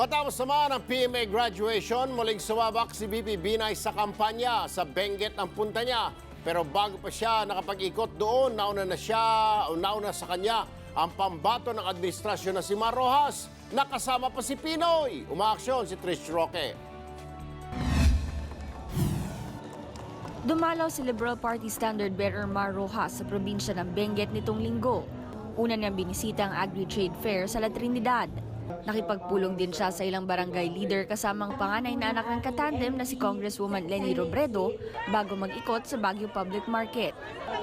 Matapos naman ang PMA graduation, muling sumabak si BP Binay sa kampanya sa Benguet ang punta niya. Pero bago pa siya nakapag-ikot doon, nauna na siya, nauna sa kanya ang pambato ng administrasyon na si Mar Rojas. Nakasama pa si Pinoy. Umaaksyon si Trish Roque. Dumalaw si Liberal Party Standard Bearer Mar Rojas sa probinsya ng Benguet nitong linggo. Una niyang binisita ang Agri-Trade Fair sa La Trinidad. Nakipagpulong din siya sa ilang barangay leader kasamang panganay na anak ng katandem na si Congresswoman Lenny Robredo bago mag-ikot sa Baguio Public Market.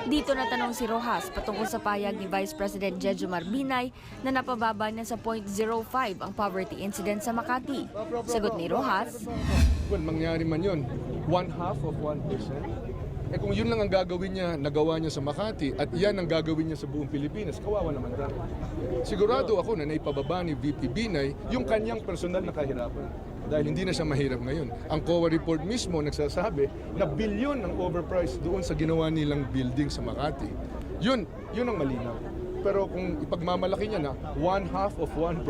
Dito natanong si Rojas patungkol sa payag ni Vice President Jejo Marbinay na napababa niya sa 0.05 ang poverty incident sa Makati. Sagot ni Rojas, Well, mangyari man yun, one half of 1%. Eh kung yun lang ang gagawin niya, nagawa niya sa Makati, at yan ang gagawin niya sa buong Pilipinas, kawawa naman tayo. Sigurado ako na naipababa ni VP Binay yung kanyang personal na kahirapan. Dahil hindi na siya mahirap ngayon. Ang COA report mismo nagsasabi na bilyon ang overpriced doon sa ginawa nilang building sa Makati. Yun, yun ang malinaw. Pero kung ipagmamalaki niya na one half of 1%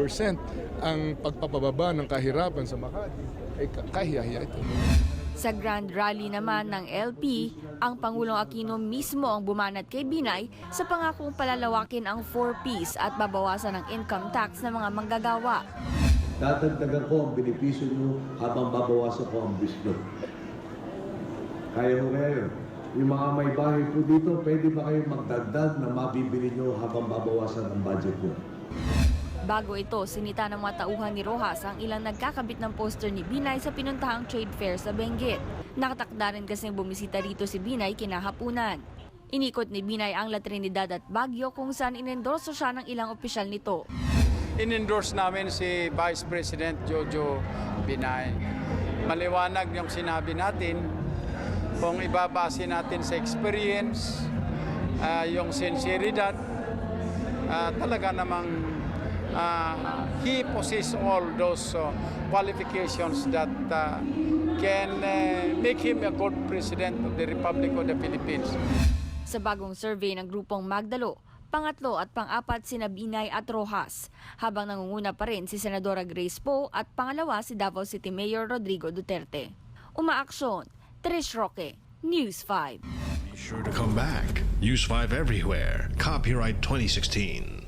ang pagpapababa ng kahirapan sa Makati, eh kahiya-hiya ito. Sa Grand Rally naman ng LP, ang Pangulong Aquino mismo ang bumanat kay Binay sa pangakong palalawakin ang 4Ps at babawasan ang income tax ng mga manggagawa. Dadagdagan ko ang benepisyo nyo habang babawasan ko ang bisyo. Kaya mo kaya yun? Yung mga may bahay po dito, pwede ba kayo magdagdag na mabibili nyo habang babawasan ang budget nyo? Bago ito, sinita ng mga tauhan ni Rojas ang ilang nagkakabit ng poster ni Binay sa pinuntahang trade fair sa Benguet. Nakatakda rin kasi bumisita rito si Binay kinahapunan. Inikot ni Binay ang La Trinidad at Baguio kung saan inendorso siya ng ilang opisyal nito. in-endorse namin si Vice President Jojo Binay. Maliwanag yung sinabi natin kung ibabase natin sa experience, ah, yung sinceridad, ah, talaga namang ah, he possess all those uh, qualifications that ah, can eh, make him a good president of the Republic of the Philippines. Sa bagong survey ng grupong Magdalo, pangatlo at pang-apat sina Binay at Rojas, habang nangunguna pa rin si Senadora Grace Poe at pangalawa si Davao City Mayor Rodrigo Duterte. Umaaksyon, Trish Roque, News 5. Be sure to come back. Use 5 everywhere. Copyright 2016.